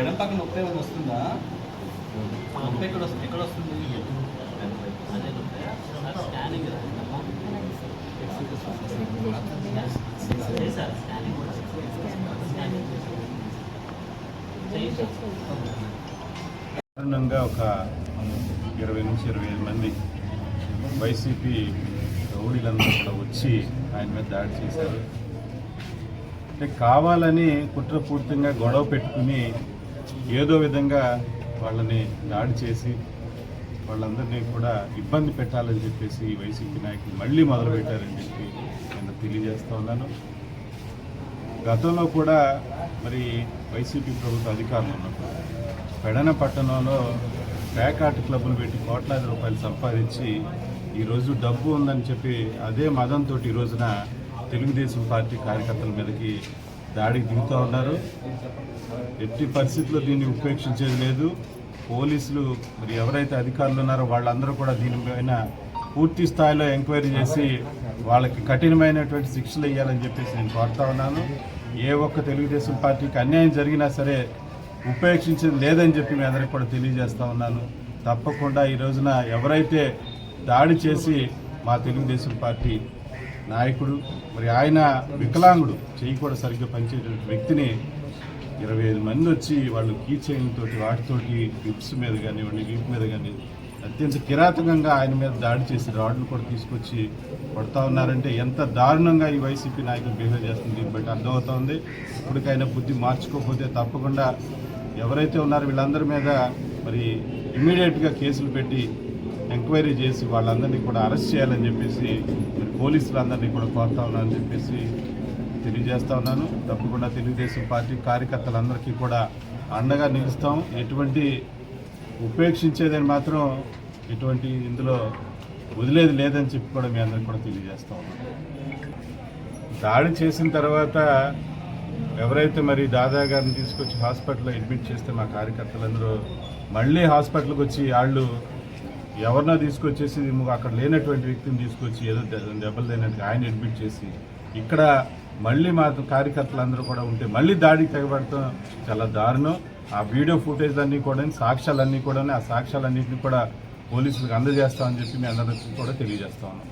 ఎడం పక్కన నొప్పి ఏమైనా వస్తుందా? నొప్పి ఎక్కడ వస్తుంది? ఎక్కడ వస్తుంది? అదే స్కానింగ్ స్కానింగ్ కూడా ఒక ఇరవై నుంచి ఇరవై ఐదు మంది వైసీపీ రౌడీలందరూ కూడా వచ్చి ఆయన మీద దాడి చేశారు. అంటే కావాలని కుట్రపూర్తిగా గొడవ పెట్టుకుని ఏదో విధంగా వాళ్ళని దాడి చేసి వాళ్ళందరినీ కూడా ఇబ్బంది పెట్టాలని చెప్పేసి వైసీపీ నాయకులు మళ్ళీ మొదలుపెట్టారని చెప్పి నేను తెలియజేస్తా ఉన్నాను. గతంలో కూడా మరి వైసీపీ ప్రభుత్వ అధికారులు ఉన్నప్పుడు పెడన పట్టణంలో ప్యాకాట్ క్లబ్ను పెట్టి కోట్లాది రూపాయలు సంపాదించి ఈరోజు డబ్బు ఉందని చెప్పి అదే మదంతో ఈ రోజున తెలుగుదేశం పార్టీ కార్యకర్తల మీదకి దాడికి దిగుతూ ఉన్నారు. ఎట్టి పరిస్థితుల్లో దీన్ని ఉపేక్షించేది లేదు. పోలీసులు మరి ఎవరైతే అధికారులు ఉన్నారో వాళ్ళందరూ కూడా దీనిపైన పూర్తి స్థాయిలో ఎంక్వైరీ చేసి వాళ్ళకి కఠినమైనటువంటి శిక్షలు ఇవ్వాలని చెప్పేసి నేను కోరుతా ఉన్నాను. ఏ ఒక్క తెలుగుదేశం పార్టీకి అన్యాయం జరిగినా సరే ఉపేక్షించేది లేదని చెప్పి మీ అందరికి కూడా తెలియజేస్తా ఉన్నాను. తప్పకుండా ఈ రోజున ఎవరైతే దాడి చేసి మా తెలుగుదేశం పార్టీ నాయకుడు మరి ఆయన వికలాంగుడు చేయి కూడా సరిగ్గా పనిచేయటువంటి వ్యక్తిని ఇరవై ఐదు మంది వచ్చి వాళ్ళు కీ చైన్ తోటి వాటితోటి హిప్స్ మీద కానివ్వండి వీపు మీద కానీ అత్యంత కిరాతకంగా ఆయన మీద దాడి చేసి రాడ్లు కూడా తీసుకొచ్చి కొడతా ఉన్నారంటే ఎంత దారుణంగా ఈ వైసీపీ నాయకులు బిహేవ్ చేస్తుంది దీన్ని బట్టి అర్థమవుతోంది ఇప్పటికైనా బుద్ధి మార్చుకోకపోతే తప్పకుండా ఎవరైతే ఉన్నారో వీళ్ళందరి మీద మరి ఇమీడియట్గా కేసులు పెట్టి ఎంక్వైరీ చేసి వాళ్ళందరినీ కూడా అరెస్ట్ చేయాలని చెప్పేసి మరి పోలీసులందరినీ కూడా కోరుతా ఉన్నారని చెప్పేసి తెలియజేస్తా ఉన్నాను. తప్పకుండా తెలుగుదేశం పార్టీ కార్యకర్తలందరికీ కూడా అండగా నిలుస్తాం. ఎటువంటి ఉపేక్షించేదని మాత్రం ఎటువంటి ఇందులో వదిలేది లేదని చెప్పి కూడా మీ అందరికి కూడా తెలియజేస్తా ఉన్నాం దాడి చేసిన తర్వాత ఎవరైతే మరి దాదా గారిని తీసుకొచ్చి హాస్పిటల్లో అడ్మిట్ చేస్తే మా కార్యకర్తలందరూ మళ్ళీ హాస్పిటల్కి వచ్చి వాళ్ళు ఎవరినో తీసుకొచ్చేసి అక్కడ లేనటువంటి వ్యక్తిని తీసుకొచ్చి ఏదో దెబ్బలు లేనట్టుగా ఆయన అడ్మిట్ చేసి ఇక్కడ మళ్ళీ మా కార్యకర్తలందరూ కూడా ఉంటే మళ్ళీ దాడికి తెగబడతాం చాలా దారుణం. ఆ వీడియో ఫుటేజ్ అన్నీ కూడా సాక్ష్యాలన్నీ కూడా ఆ సాక్ష్యాలన్నింటినీ కూడా పోలీసులకు అందజేస్తామని చెప్పి మీ అందరికీ కూడా తెలియజేస్తా ఉన్నాం.